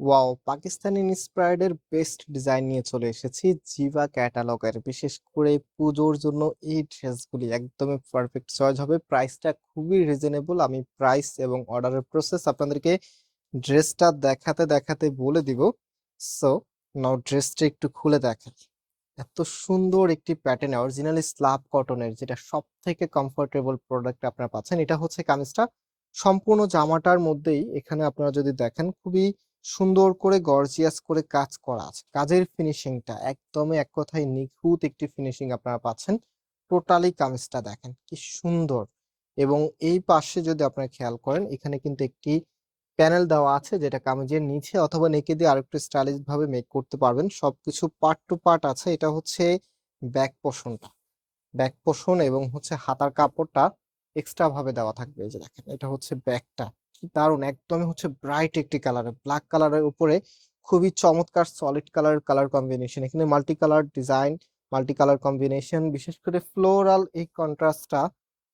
Wow! Pakistani inspired এর best design নিয়ে চলে এসেছি জিভা ক্যাটালগের। বিশেষ করে পুজোর জন্য এই ড্রেসগুলি একদমই পারফেক্ট চয়েস হবে। প্রাইসটা খুবই রিজনেবল। আমি প্রাইস এবং অর্ডারের প্রসেস আপনাদেরকে ড্রেসটা দেখাতে, দেখাতে বলে দিব। সো নাও ড্রেসটা একটু খুলে দেখাই। এত সুন্দর একটি প্যাটার্ন অরিজিনালি স্লাব কটনের যেটা সবথেকে কমফোর্টেবল প্রোডাক্ট আপনারা পাচ্ছেন। এটা হচ্ছে কামিজটা। সম্পূর্ণ জামাটার মধ্যেই এখানে আপনারা যদি দেখেন খুবই সুন্দর করে গর্জিয়াস করে কাজ করা আছে। কাজের ফিনিশিংটা একদমই এক কথায় নিখুঁত একটি ফিনিশিং আপনারা পাচ্ছেন। টোটালি কামিজটা দেখেন, কি সুন্দর এবং এই পাশে যদি আপনারা খেয়াল করেন, এখানে কিন্তু একটি প্যানেল দেওয়া আছে যেটা কামিজের নিচে অথবা নেকে দিয়ে আরেকটু স্টাইলিশ ভাবে মেক করতে পারবেন। সবকিছু পার্ট টু পার্ট আছে। এটা হচ্ছে ব্যাক পোরশনটা। ব্যাক পোরশন এবং হচ্ছে হাতার কাপড়টা এক্সট্রা ভাবে দেওয়া থাকবে। এই যে দেখেন, এটা হচ্ছে ব্যাকটা। দারুণ! একদমই হচ্ছে ব্রাইট একটি কালারে ব্ল্যাক কালারের উপরে খুবই চমৎকার সলিড কালার, কালার কম্বিনেশন। এখানে multi colour design, multi colour combination বিশেষ করে ফ্লোরাল এই কন্ট্রাস্টটা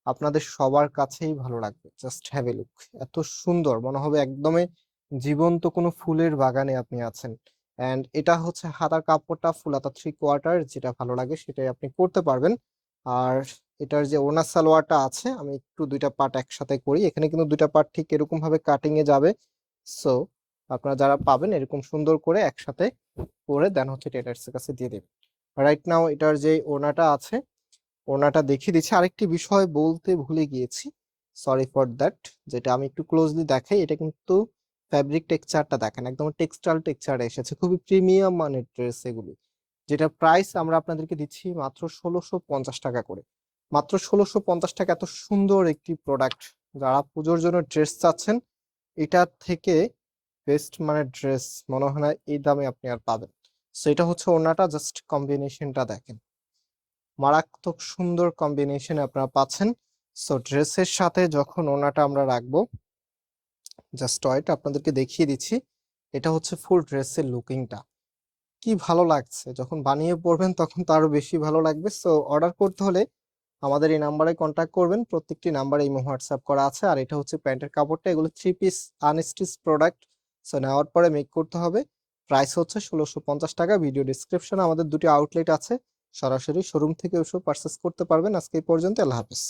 আপনাদের সবার কাছেই ভালো লাগবে। Just have a look. এত সুন্দর মনে হবে একদমই জীবন্ত কোনো ফুলের বাগানে আপনি আছেন। অ্যান্ড এটা হচ্ছে হাতার কাপড়টা ফুল হাতা 3 কোয়ার্টার যেটা ভালো লাগে সেটাই আপনি করতে পারবেন। আর এটার যে ওনার সালোয়ারটা আছে আমি একটু দুইটা পার্ট একসাথে করি। এখানে কিন্তু দুইটা পার্ট ঠিক এরকম ভাবে কাটিং এ যাবে। সো আপনারা যারা পাবেন এরকম সুন্দর করে একসাথে করে দেন হচ্ছে টেলার্স এর কাছে দিয়ে দিবেন। রাইট নাও এটার যে ওড়নাটা আছে, ওড়নাটা দেখিয়ে দিচ্ছি। আরেকটি বিষয় বলতে ভুলে গিয়েছি। সরি ফর দ্যাট যেটা আমি একটু ক্লোজলি দেখাই। এটা কিন্তু ফেব্রিক টেক্সচারটা দেখেন একদম টেক্সটাইল টেক্সচার এসেছে। খুবই প্রিমিয়াম মানের ড্রেস এগুলি। যেটা প্রাইস আমরা আপনাদেরকে দিচ্ছি মাত্র ৳১৬৫০ করে। মাত্র ৳১৬৫০ এত সুন্দর একটি প্রোডাক্ট যারা পুজোর জন্য ড্রেস চাচ্ছেন এটার থেকে বেস্ট মানে ড্রেস মনে হয় না, এই দামে আপনি আর পাবেন। সো এটা হচ্ছে ওড়নাটা জাস্ট কম্বিনেশনটা দেখেন। মারাত্মক সুন্দর কম্বিনেশন আপনারা পাচ্ছেন। সো ড্রেসের সাথে যখন ওড়নাটা আমরা রাখব জাস্ট ওয়েট আপনাদেরকে দেখিয়ে দিচ্ছি। এটা হচ্ছে ফুল ড্রেসের লুকিংটা। কি ভালো লাগছে, যখন বানিয়ে পড়বেন তখন তো আরও বেশি ভালো লাগবে। সো অর্ডার করতে হলে আমাদের এই নাম্বারে কন্ট্যাক্ট করবেন। প্রত্যেকটি নাম্বারে ইমো হোয়াটসঅ্যাপ করা আছে। আর এটা হচ্ছে প্যান্টের কাপড়টা। এগুলো three piece unstitch product. So নেওয়ার পরে মেক করতে হবে। প্রাইস হচ্ছে ষোলোশো-পঞ্চাশ টাকা ভিডিও ডিসক্রিপশনে আমাদের দুটি আউটলেট আছে। সরাসরি শোরুম থেকে ওসব পারচেস করতে পারবেন। আজকে এই পর্যন্ত আল্লাহ হাফেজ।